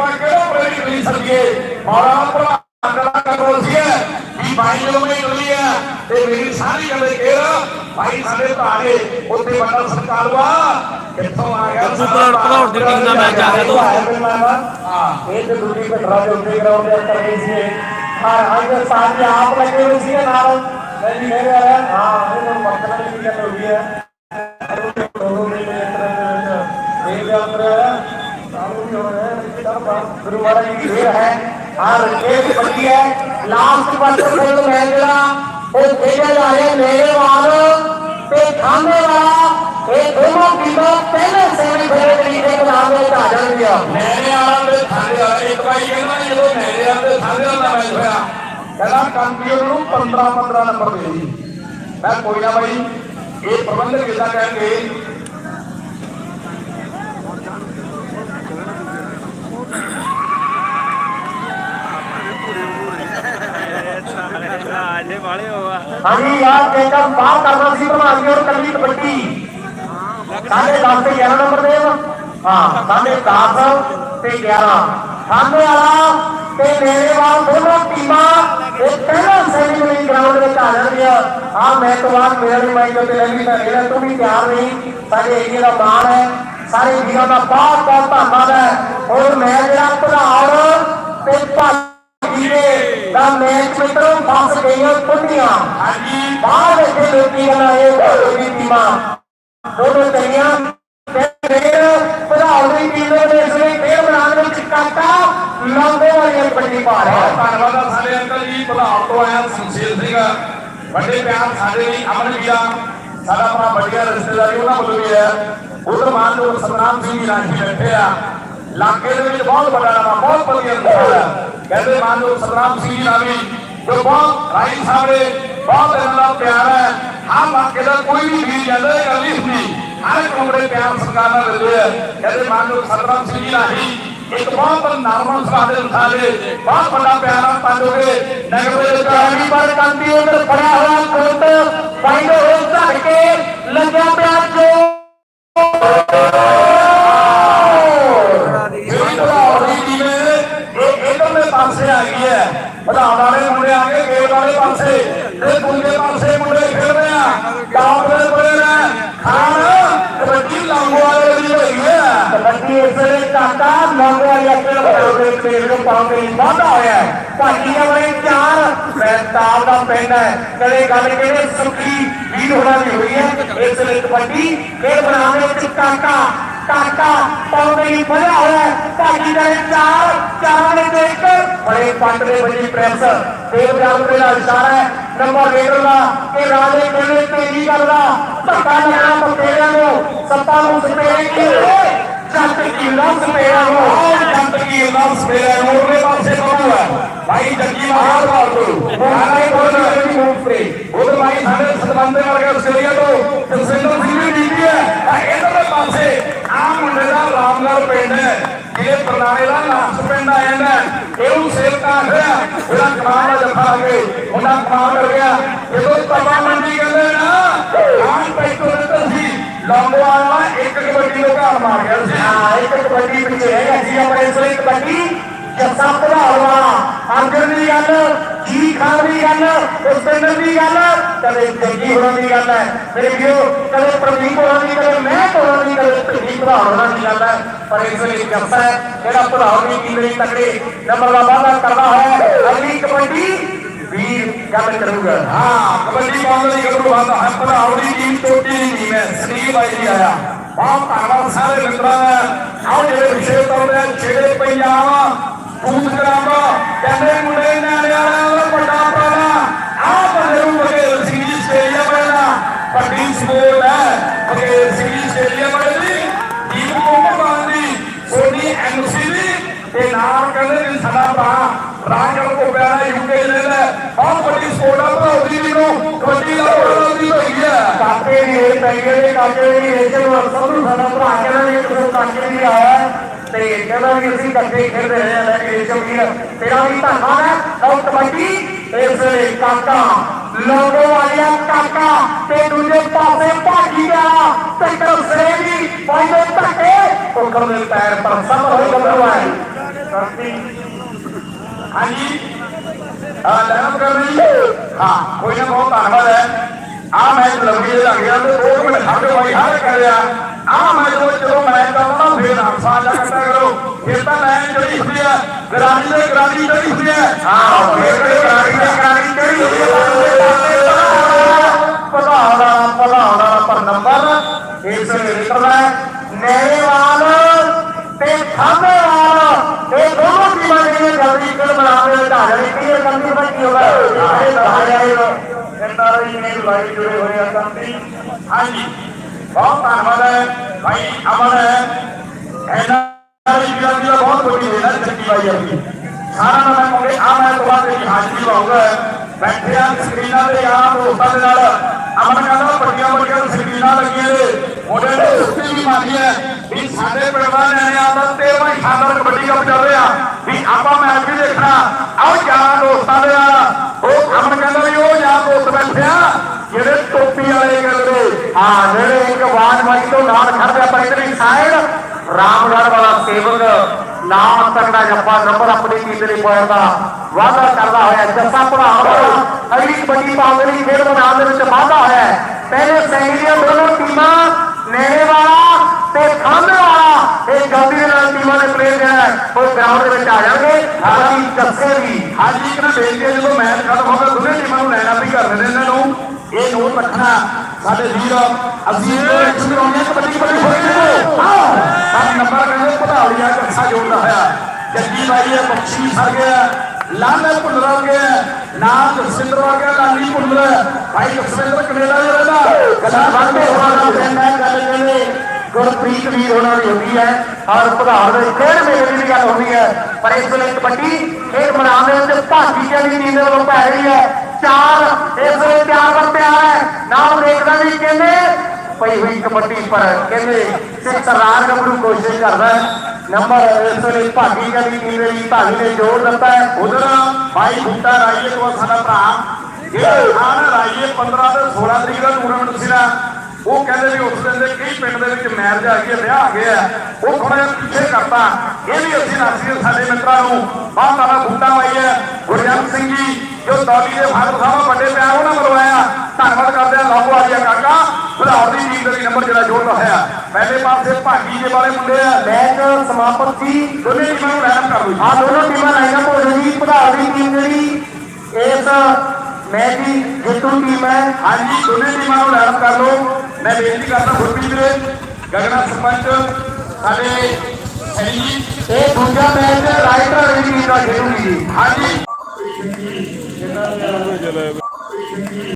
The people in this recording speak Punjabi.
ਆਪਾਂ ਕਿਹੜਾ ਪ੍ਰੇਰੀ ਨਹੀਂ ਸਕੀਏ ਮਾਰਾ ਭਰਾ ਕਰਾ ਕਰੋ ਸੀ ਵੀ ਭਾਈ ਜਦੋਂ ਮੈਂ ਗਲੀ ਹੈ ਤੇ ਮੇਰੀ ਸਾਰੀ ਗੱਲ ਕੇਰ ਭਾਈ ਸਾਡੇ ਭਾਣੇ ਉੱਤੇ ਵੱਡਾ ਸਰਕਾਰ ਵਾ। ਕਿੱਥੋਂ ਆ ਗਿਆ ਸੁਪਰ ਭਲੌੜ ਦੀ ਟੀਮ ਦਾ ਮੈਚ ਆ ਗਿਆ ਦੋ ਹਾਂ। ਇਹ ਤੇ ਦੂਜੀ ਘਟਨਾ ਦੇ ਉੱਤੇ ਗਰਾਊਂਡ ਦੇ ਉੱਤੇ ਰਹੀ ਸੀ ਹਾਂ ਅੱਜ ਸਾਥ ਆਪ ਲੱਗੇ ਹੋਏ ਸੀ ਨਾਲ। ਮੈਂ ਜੀ ਮੇਰੇ ਵਾਲਾ ਹਾਂ ਇਹਨਾਂ ਨੂੰ ਮਤਲਬ ਕੀ ਗੱਲ ਹੋ ਗਈ ਹੈ ਦੋਨੋਂ ਦੇ ਮਿੱਤਰ ਦੇ ਵਿੱਚ ਇਹ ਦੇ ਅੰਦਰ ਸਾਲੂ ਵੀ ਹੋ ਰਿਹਾ ਹੈ ਤਾਂ ਗੁਰੂ ਮਹਾਰਾਜ ਜੀ ਦੀ ਫੇਰ ਹੈ। ਹਾਂ ਰੇਤ ਬੱਤੀ ਹੈ। ਲਾਸਟ ਵਾਟਰ ਫੁੱਲ ਮੈਚ ਜਿਹੜਾ ਉਹ ਖੇਡਿਆ ਜਾ ਰਿਹਾ ਮੇਰੇ ਵਾਲ ਤੇ ਖਾਂਦੇ ਵਾਲਾ ਇਹ ਦੋਨੋਂ ਟੀਮਾਂ ਪਹਿਲੇ ਸੈਮੀਫਾਈਨਲ ਤਰੀਕੇ ਦੇ ਨਾਮ ਵਿੱਚ ਆ ਜਾਣਗੀਆਂ। ਮੇਰੇ ਆਲਾਂ ਦੇ ਥਾਣੇ ਵਾਲਾ ਇੱਕ ਭਾਈ ਕਹਿੰਦਾ ਜਦੋਂ ਮੇਰੇ ਆਲਾਂ ਦੇ ਥਾਣੇ ਵਾਲਾ ਦਾ ਮੈਚ ਹੋਇਆ ਕਹਿੰਦਾ ਕੰਪਿਊਟਰ ਨੂੰ 15 15 ਨੰਬਰ ਦੇ ਦੀ ਮੈਂ ਕੋਈ ਨਾ ਭਾਈ ਇਹ ਪ੍ਰਬੰਧਕ ਕਿੱਦਾਂ ਕਹਿਣਗੇ? ਆਜੇ ਵਾਲੇ ਹੋਆ ਹਾਂਜੀ ਯਾਰ ਕਹਿੰਦਾ ਬਾਹਰ ਕਰਨਾ ਸੀ ਪ੍ਰਭਾਵੀ ਔਰ ਕੱਲੀ ਕਬੱਡੀ। ਸਾਡੇ 10 ਤੇ 11 ਨੰਬਰ ਦੇ ਹਾਂ, ਸਾਡੇ 10 ਤੇ 11 ਸਾਹਮਣੇ ਵਾਲਾ ਤੇ ਮੇਰੇ ਵਾਲ ਦੋਨੋਂ ਟੀਮਾਂ ਇਹ ਪਹਿਲਾ ਸੈਮੀਫਾਈਨਲ ਗਰਾਊਂਡ ਵਿੱਚ ਆ ਜਾਣਗੀਆਂ ਆ ਮੈਂ ਤੋਂ ਬਾਅਦ ਮੇਰੇ ਲਈ ਮਾਈਕ ਤੇ ਲੱਗੀ ਤਾਂ ਇਹਦਾ ਤੂੰ ਵੀ ਤਿਆਰ ਨਹੀਂ ਸਾਡੇ ਏਰੀਆ ਦਾ ਮਾਣ ਹੈ। ਸਾਰੇ ਵੀਰਾਂ ਦਾ ਬਹੁਤ ਬਹੁਤ ਧੰਨਵਾਦ ਹੈ। ਔਰ ਮੈਂ ਜਿਹੜਾ ਭਰਾਉਣ ਗਈਆਂ ਹਾਂਜੀ, ਬਾਹਰ ਇੱਥੇ ਲੋਕੀ ਕਹਿੰਦਾ ਇਹ ਦੋਵੇਂ ਟੀਮਾਂ ਦੋਨੋਂ ਚੰਗੀਆਂ ਤੇ ਫਿਰ ਦੀ ਟੀਮ ਦੇ ਇਸ ਲਈ ਫੇਰ ਮੈਦਾਨ ਵਿੱਚ ਕਾਟਾ ਲੰਬੇ ਵਾਲੀ ਕਬੱਡੀ ਪਾ ਰਿਹਾ ਧੰਨਵਾਦ ਆ ਸਾਡੇ ਅੰਕਲ ਜੀ ਭਲਾਉ ਤੋਂ ਆਇਆ ਸੰਸੀਲ ਸਿੰਘ। ਵੱਡੇ ਪਿਆਰ ਸਾਡੇ ਲਈ, ਅਮਨ ਵੀਰਾ ਸਾਡਾ ਆਪਣਾ ਵੱਡੀਆਂ ਰਿਸ਼ਤੇਦਾਰੀ ਉਹਨਾਂ ਵੱਲੋਂ ਵੀ ਹੈ। ਉਧਰ ਮਾਨ ਸਤਨਾਮ ਸਿੰਘ ਜੀ ਰਾਜੀ ਬੈਠੇ ਆ। ਇਲਾਕੇ ਦੇ ਵਿੱਚ ਬਹੁਤ ਵੱਡਾ ਨਾਮ ਬਹੁਤ ਵਧੀਆ ਰਿਸ਼ਤਾ ਕਹਿੰਦੇ ਮਾਨ ਲੋ ਸਤਨਾਮ ਸਿੰਘ ਜੀ ਨਾਲ ਵੀ ਜੋ ਬਹੁਤ ਰਾਈ ਸਾਹਿਬ ਬਹੁਤ ਇਹਨਾਂ ਪਿਆਰ ਹੈ। ਹਰ ਇਲਾਕੇ ਦਾ ਕੋਈ ਵੀ ਵੀਰ ਜਾਂਦਾ ਇਹ ਗੱਲ ਨਹੀਂ ਹਰ ਇੱਕ ਨੂੰ ਪਿਆਰ ਸਤਿਕਾਰ ਨਾਲ ਦਿੰਦੇ ਆ। ਕਹਿੰਦੇ ਮਾਨ ਲੋ ਸਤਨਾਮ ਸਿੰਘ ਜੀ ਰਾਜੀ ਇੱਕ ਬਹੁਤ ਨਰਮਲ ਸੁਭਾਅ ਦੇ ਬਹੁਤ ਵੱਡਾ ਪਿਆਰਾ ਪੰਜੋਗੇ ਨਗਰ ਦੇ ਵਿੱਚ ਪਰ ਕੰਦੀ ਉਧਰ ਫੜਿਆ ਹੋਇਆ ਕੋਟ ਫਾਈਨਲ ਹੋ ਧੜ ਕੇ ਲੱਗਿਆ ਪਿਆ ਜੋ ਪਾਸੇ ਆ ਗਈ ਹੈ। ਵਧਾਉਣ ਵਾਲੇ ਮੁੰਡੇ ਆ ਗਏ, ਗੇਟ ਵਾਲੇ ਪਾਸੇ। ਤੇ ਦੂਜੇ ਪਾਸੇ ਮੁੰਡੇ ਖੇਡਦੇ ਆ। ਟਾਪ ਦੇ ਬੜੇ ਨੇ। ਖਾਨ, ਕਬੱਡੀ ਲਾਂਗੋ ਵਾਲੇ ਦੀ ਹੋਈ ਹੈ। ਕਬੱਡੀ ਇਸ ਵੇਲੇ ਕਾਟਾ ਲੰਗ ਵਾਲੀ ਆਪਣੇ ਦੇ ਪੇੜ ਨੂੰ ਪਾਉਂਦੇ ਵਾਧਾ ਹੋਇਆ ਭਾਜੀ ਭਾਜੀਆਂ ਵਾਲੇ ਚਾਰ ਪੈਂਤਾਲ ਦਾ ਪਿੰਡ ਹੈ। ਕਦੇ ਗੱਲ ਕਿਹੜੇ ਸੁਖੀ ਵੀਰ ਹੋਣਾ ਦੀ ਹੋਈ ਹੈ। ਇਸ ਵੇਲੇ ਕਬੱਡੀ ਖੇਡ ਬਣਾਉਣ ਵਿੱਚ ਕਾਟਾ ਪਾਉਂਦੇ ਹੀ ਵਧਿਆ ਹੋਇਆ ਭਾਜੀ ਦੇ ਚਾਰ ਚਾਰਾਂ ਦੇ ਤੇ ਇੱਕ। ਬੜੇ ਪੱਟ ਦੇ ਵੱਜੀ ਪ੍ਰੈਸ। ਦੇਵ ਜਾਨਵਰੇ ਦਾ ਇਸ਼ਾਰਾ ਹੈ। ਨੰਬਰ ਲੀਡਰ ਦਾ। ਕਿ ਰਾਜੇ ਕੋਲੇ ਤੇਰੀ ਗੱਲ ਦਾ। ਧੱਕਾ ਲੱਗਣਾ ਪਕੇੜਿਆਂ ਨੂੰ। ਸੱਤਾ ਨੂੰ ਸਪੇਰੇ ਕੀਤੇ ਜੱਟ ਕੀ ਲਫ਼ਜ਼ ਮੇਰਾ ਨੂੰ ਜੰਤ ਕੀ ਲਫ਼ਜ਼ ਮੇਰੇ ਮੋਰਲੇ ਪਾਸੇ ਕਰੂ ਹੈ ਭਾਈ ਜੱਗੀ ਮਹਾਰ ਵਾਲ ਤੋਂ ਨਾਲੇ ਕੋਲ ਦੀ ਮੂੰਗਫਲੀ ਉਹਦੇ ਭਾਈ ਸਾਡੇ ਸਤਬੰਦੇ ਵਰਗੇ ਆਸਟ੍ਰੇਲੀਆ ਤੋਂ ਜਸਵਿੰਦਰ ਸਿੰਘ ਵੀ ਡੀਪੀ ਹੈ ਇਧਰਲੇ ਪਾਸੇ ਆ ਮੁੰਡੇ ਦਾ ਰਾਮਗੜ ਪਿੰਡ ਹੈ ਜਿਹੜੇ ਪਰਨਾਲੇ ਦਾ ਲਾਸਟ ਪਿੰਡ ਆ ਜਾਂਦਾ ਹੈ। ਇਹਨੂੰ ਸੇਵਕਾ ਹੋਇਆ ਉਹਦਾ ਕਮਾਲ ਦਾ ਜੱਫਾ ਆ ਗਏ ਉਹਦਾ ਕਮਾਲ ਕਰ ਗਿਆ ਜਦੋਂ ਤਵਾ ਮੰਡੀ ਕਹਿੰਦੇ ਨਾ ਆਣ ਪੈਟੋ ਦੇ ਸੀ ਲੰਗੋਵਾਲ ਵਾਲਾ ਇੱਕ ਕਬੱਡੀ ਨੂੰ ਘਾਲ ਮਾਰ ਗਿਆ ਜੱਸਾ ਭਰਾਉ ਵਾਲਾ ਅਰਜਨ ਦੀ ਗੱਲ ਜੀ ਖਾਨ ਦੀ ਗੱਲ ਉਸਤਿੰਦਰ ਦੀ ਗੱਲ ਕਦੇ ਜੱਗੀ ਹੋਰਾਂ ਦੀ ਗੱਲ ਹੈ ਮੇਰੇ ਵੀਰੋ ਕਦੇ ਪ੍ਰਦੀਪ ਹੋਰਾਂ ਦੀ ਕਦੇ ਮੈਂ ਹੋਰਾਂ ਦੀ ਕਦੇ ਭਿੰਦੀ ਭਰਾਉ ਹੋਰਾਂ ਦੀ ਗੱਲ ਹੈ ਪਰ ਇਸ ਲਈ ਜੱਸਾ ਜਿਹੜਾ ਭਰਾਉ ਦੀ ਟੀਮ ਲਈ ਤਕੜੇ ਨੰਬਰ ਦਾ ਵਾਅਦਾ ਕਰਦਾ ਹੈ ਅਗਲੀ ਕਬੱਡੀ ਵੀਰ ਗੱਲ ਕਰੂਗਾ ਹਾਂ ਕਬੱਡੀ ਪਾਉਣ ਦੀ ਗੱਭਰੂ ਆਦਾ ਹੈ ਪਰ ਆਉੜੀ ਟੀਮ ਟੋਟੀ ਦੀ ਟੀਮ ਹੈ ਸਰੀਰ ਬਾਈ ਜੀ ਆਇਆ। ਬਹੁਤ ਧੰਨਵਾਦ ਸਾਰੇ ਮਿੱਤਰਾਂ ਦਾ। ਆਓ ਜਿਹੜੇ ਵਿਸ਼ੇ ਤੌਰ ਤੇ ਛੇੜੇ ਪੰਜਾਬ ਕੂਦ ਕਰਾਮ ਕਹਿੰਦੇ ਮੁੰਡੇ ਨਾਲੇ ਵਾਲਾ ਦਾ ਵੱਡਾ ਪ੍ਰਾਣਾ। ਆ ਬੰਦੇ ਨੂੰ ਬਗੇਰ ਸਿੰਘ ਜੀ ਸਟੇਡੀਅਮ ਬਣਨਾ ਵੱਡੀ ਸਪੋਰਟ ਹੈ ਬਗੇਰ ਸਿੰਘ ਜੀ ਸਟੇਡੀਅਮ ਬਣਦੀ ਟੀਮ ਕੋਮਰ ਦੀ, ਸੋਨੀ ਐਮਸੀ ਦੀ। ਤੇ ਨਾਲ ਕਹਿੰਦੇ ਵੀ ਸਾਡਾ ਭਰਾ ਰਾਜਲ ਕੋ ਪਿਆਰਾ ਯੂਕੇ ਦੇ ਲੈ ਬਹੁਤ ਵੱਡੀ ਸਪੋਰਟ ਆ ਭਰੋਦੀ ਜੀ ਨੂੰ ਕਬੱਡੀ ਦਾ ਬੜਾ ਦੀ ਹੋਈ ਹੈ ਕਾਕੇ ਦੀ ਇਹ ਪੈਗੇ ਦੇ ਕਾਕੇ ਦੀ ਰੇਸ਼ਮ ਸਭ ਨੂੰ ਸਾਡਾ ਭਰਾ ਕਹਿੰਦਾ ਵੀ ਇੱਕ ਕਾਕੇ ਦੀ ਆਇਆ। ਹੈ ਤੇ ਕਹਿੰਦਾ ਵੀ ਅਸੀਂ ਇਕੱਠੇ ਹੀ ਖੇਡਦੇ ਰਹੇ ਹਾਂ ਲੈ ਕੇ ਰੇਸ਼ਮ ਵੀਰ ਤੇਰਾ ਵੀ ਧੰਨਵਾਦ ਹੈ ਲਓ ਕਬੱਡੀ ਇਸ ਵੇਲੇ ਕਾਕਾ, ਲੋਗੋ ਵਾਲਿਆ ਕਾਕਾ ਤੇ ਦੂਜੇ ਪਾਸੇ ਭਾਗੀ ਗਿਆ ਤੇ ਕਰਸੇਗੀ ਪਾਉਂਦੇ ਧੱਕੇ ਟੋਕਰ ਦੇ ਪੈਰ ਪਰ ਸਭ ਹੋਈ ਗੱਭਰੂ ਹੈ ਸ਼ਕਤੀ ਹਾਂਜੀ। ਆ ਲੈਣਾ ਕਰਨੀ। ਹਾਂ, ਕੋਈ ਨਾ ਬਹੁਤ ਧੰਨਵਾਦ ਹੈ। ਆ ਮੈਚ ਲੰਬੀ ਲੱਗ ਗਿਆ ਤੇ 2 ਮਿੰਟ ਖੜ੍ਹ ਹੋਈ ਹਰ ਕਰਿਆ। ਆ ਮੈਚ ਉਹ ਚਲੋ ਮੈਚ ਦਾ ਨਾ ਫੇਰ ਹਾਸਾ ਜਾ ਕਰਦਾ ਕਰੋ। ਫਿਰ ਤਾਂ ਲੈਣ ਜਿਹੜੀ ਹੁੰਦੀ ਹੈ ਗਰਾਰੀ ਦੇ ਗਰਾਰੀ ਜਿਹੜੀ ਹੁੰਦੀ ਹੈ ਹਾਂ ਫੇਰ ਤੇ ਕਰਾਰੀ ਤੇ ਕਰਾਰੀ ਕਿਹੜੀ ਹੋਈ ਪਧਾਉਣਾ ਪਧਾਉਣਾ ਪਰ ਨੰਬਰ, ਇਸ ਨਿਕਲਦਾ ਨੇਵਾਲ ਤੇ ਖਾਮੇਵਾਲ ਇਹ ਦੋਨੋਂ ਟੀਮਾਂ ਜਿਹੜੀਆਂ ਜਲਦੀ ਇੱਕ ਬਰਾਬਰ ਵਿੱਚ ਆ ਜਾਣੀ। ਕਲੀਅਰ ਕਰਨੀ ਪਤਾ ਹੋਗਾ ਇਹ ਦਹਾ ਜਾਏ। ਐਨਆਰਆਈ ਨੇ ਲਾਈਵ ਹੋਏ ਆ ਕੰਪਨੀ ਹਾਂਜੀ। ਬਹੁਤ ਧੰਨਵਾਦ ਹੈ, ਭਾਈ ਅਮਨ ਹੈ। ਇਹਨਾਂ ਵੀਰਾਂ ਦੀ ਬਹੁਤ ਵੱਡੀ ਹੈ ਚੱਕੀ ਬਾਈ ਆਪਣੀ ਸਾਰਾ ਮੈਂ ਕਹੂੰਗੇ ਆ ਮੈਂ ਤੋਂ ਬਾਅਦ ਮੇਰੀ ਹਾਜ਼ਰੀ ਲਾਉਂਗਾ ਬੈਠੇ ਆ ਸਕਰੀਨਾਂ ਤੇ ਯਾਰ ਦੋਸਤਾਂ ਦੇ ਨਾਲ। ਅਮਨ ਕਹਿੰਦਾ, ਵੱਡੀਆਂ ਵੱਡੀਆਂ ਸਕਰੀਨਾਂ ਲੱਗੀਆਂ ਨੇ। ਉਹਦੇ ਤੇ ਉੱਤੇ ਵੀ ਮਾਰੀ ਹੈ। ਵੀ ਸਾਡੇ ਪਿੰਡ ਦਾ ਨਿਆਣਿਆਂ ਦਾ 13ਵਾਂ ਹੀ ਕਬੱਡੀ ਕੱਪ ਚੱਲ ਰਿਹਾ ਵੀ ਆਪਾਂ ਮੈਚ ਵੀ ਦੇਖਣਾ। ਆਓ ਯਾਰ ਦੋਸਤਾਂ ਦੇ ਨਾਲ। ਉਹ ਅਮਨ ਕਹਿੰਦਾ ਵੀ ਉਹ ਯਾਰ ਦੋਸਤ ਬੈਠੇ ਆ ਜਿਹੜੇ ਟੋਪੀ ਵਾਲੇ ਕਹਿੰਦੇ ਹਾਂ ਜਿਹੜੇ ਇੱਕ ਆਵਾਜ਼ ਮਾਰੀ ਤੋਂ ਨਾਲ ਖੜਦੇ ਆਪਾਂ ਇਧਰਲੀ ਸਾਈਡ। ਰਾਮਗੜ੍ਹ ਵਾਲਾ ਸੇਵਕ, ਨਾਮ ਤਕੜਾ ਜੱਫਾ ਨੰਬਰ ਆਪਣੀ ਟੀਮ ਦੇ ਪੁਆਇੰਟ ਦਾ ਵਾਅਦਾ ਕਰਦਾ ਹੋਇਆ। ਜੱਫਾ ਪੜਾਉਣਾ ਅਗਲੀ ਕਬੱਡੀ ਪਾਉਂਦੀ ਖੇਡ ਮੈਦਾਨ ਦੇ ਵਿੱਚ ਵਾਅਦਾ ਹੋਇਆ ਪਹਿਲੇ ਸੈਂਗਲੀਆਂ ਦੋਨੋਂ ਟੀਮਾਂ, ਨੇੜੇ ਵਾਲਾ ਤੇ ਖਾਂਦੇ ਵਾਲਾ, ਇਹ ਜਲਦੀ ਦੇ ਨਾਲ ਟੀਮਾਂ ਦੇ ਪਲੇਅਰ ਜਿਹੜਾ ਉਹ ਗਰਾਊਂਡ ਦੇ ਵਿੱਚ ਆ ਜਾਣਗੇ। ਹਾਲਾਂਕਿ ਦੱਸੇ ਵੀ ਅੱਜ ਇੱਕ ਬੇਨਤੀ ਜਦੋਂ ਮੈਚ ਖਤਮ ਹੋਵੇ ਦੋਨੇ ਟੀਮਾਂ ਨੂੰ ਲੈਣਾ ਵੀ ਕਰ ਦਿੰਦੇ ਇਹਨਾਂ ਨੂੰ। ਇਹ ਨੋਟ ਰੱਖਣਾ ਸਾਡੇ ਵੀਰ, ਅਸੀਂ ਇਹ ਇੱਕ ਕਬੱਡੀ ਕਬੱਡੀ ਹੋਈ ਨੇ ਹਾਂ ਨੰਬਰ ਕਹਿੰਦੇ ਪਧਾਲੀਆ ਕੱਖਾ ਜੋੜਦਾ ਹੋਇਆ। ਜੱਗੀ ਬਾਈ ਹੈ, ਬਖਸ਼ੀ ਸਰ ਗਿਆ ਲਾਲੇ ਭੁੱਲਰ ਆ ਗਿਆ ਨਾਮ ਜਸਵਿੰਦਰ ਆ ਗਿਆ, ਲਾਲੀ ਭੁੱਲਰ। ਭਾਈ ਜਸਵਿੰਦਰ ਕੈਨੇਡਾ ਦੇ ਰਹਿੰਦਾ। ਗੱਲਾਂ ਵਾਂਦੇ ਹੋਣਾ ਦਾ ਗੱਲ ਕਹਿੰਦੇ, ਗੁਰਪ੍ਰੀਤ ਵੀਰ ਹੋਣਾ ਦੀ ਹੁੰਦੀ ਹੈ। ਔਰ ਪ੍ਰਧਾਨ ਦੇ ਖੇਡ ਮੇਲੇ ਦੀ ਵੀ ਗੱਲ ਹੁੰਦੀ ਹੈ। ਪਰ ਇਸ ਵੇਲੇ ਕਬੱਡੀ ਖੇਡ ਮੈਦਾਨ ਦੇ ਵਿੱਚ ਭਾਜੀ ਦੀ ਟੀਮ ਦੇ ਵੱਲੋਂ ਪੈ ਰਹੀ ਹੈ। ਚਾਰ, ਇਸ ਵੇਲੇ ਚਾਰ ਪਰ ਦੇਖਦਾ ਵੀ ਕਹਿੰਦੇ ਪਈ ਹੋਈ ਕਬੱਡੀ ਪਰ ਕਹਿੰਦੇ, ਸਿੱਖ ਗੱਭਰੂ ਕੋਸ਼ਿਸ਼ ਕਰਦਾ ਨੰਬਰ ਇਸ ਵੇਲੇ ਭਾਗੀ ਦੀ ਟੀਮ ਦੇ ਭਾਗੀ ਨੇ ਜੋੜ ਦਿੱਤਾ ਹੈ। ਉਧਰ ਭਾਈ ਬੁੱਟਾ ਰਾਈਏ ਕੋਲ ਸਾਡਾ ਭਰਾ। ਇਹ ਆਨ ਰਾਈਏ 15 ਤੇ 16 ਤਰੀਕ ਦਾ ਟੂਰਨਾਮੈਂਟ ਸੀ ਉਹ ਕਹਿੰਦੇ ਵੀ ਉਸ ਦਿਨ ਦੇ ਕਈ ਪਿੰਡ ਦੇ ਵਿੱਚ ਮੈਰਿਜ ਆ ਗਈ ਵਿਆਹ ਆ ਗਿਆ। ਉਹ ਥੋੜਾ ਜਿਹਾ ਪਿੱਛੇ ਕਰਤਾ। ਇਹ ਵੀ ਅਸੀਂ ਰਾਸ਼ੀ ਸਾਡੇ ਮਿੱਤਰਾਂ ਨੂੰ ਬਹੁਤ ਸਾਡਾ ਬੁੱਟਾ ਵਾਈ ਹੈ, ਗੁਰਜੰਤ ਸਿੰਘ ਜੀ, ਜੋ ਦੌਲੀ ਦੇ ਫਾਦਰ ਸਾਹਿਬ ਵੱਡੇ ਪਿਆਰ ਉਹਨਾਂ ਮਰਵਾਇਆ ਧੰਨਵਾਦ ਕਰਦੇ ਆ ਲਾਹੋ ਆਜਿਆ ਭਰਾਉ ਦੀ ਲਈ ਨੰਬਰ ਜਿਹੜਾ ਜੋੜਦਾ ਹੋਇਆ ਪਹਿਲੇ ਪਾਸੇ ਭਾਗੀ ਦੇ ਵਾਲੇ ਮੁੰਡੇ ਆ ਮੈਚ ਸਮਾਪਤ ਸੀ ਦੋਨੇ ਟੀਮਾਂ ਨੂੰ ਲਾਈਨ ਕਰ ਲਓ ਆ ਦੋਨੋਂ ਟੀਮਾਂ ਲਾਈਨਅਪ ਹੋ ਜਾਣੀ ਪ੍ਰਧਾਨ ਦੀ ਟੀਮ ਜਿਹੜੀ ਇਸ ਮੈਚ ਦੀ ਜੇਤੂ ਟੀਮ ਹੈ। ਹਾਂਜੀ ਦੋਨੇ ਟੀਮਾਂ ਨੂੰ ਲਾਈਨ ਕਰ ਲਓ। ਮੈਂ ਬੇਨਤੀ ਕਰਦਾ ਗੁਰਪ੍ਰੀਤ ਵੀਰੇ ਗਗਨਾ ਸਰਪੰਚ ਸਾਡੇ ਇਹ ਦੂਜਾ ਮੈਚ ਰਾਈਟਰ ਦੀ ਟੀਮ ਦਾ ਖੇਡੂਗੀ। ਜੀ ਹਾਂਜੀ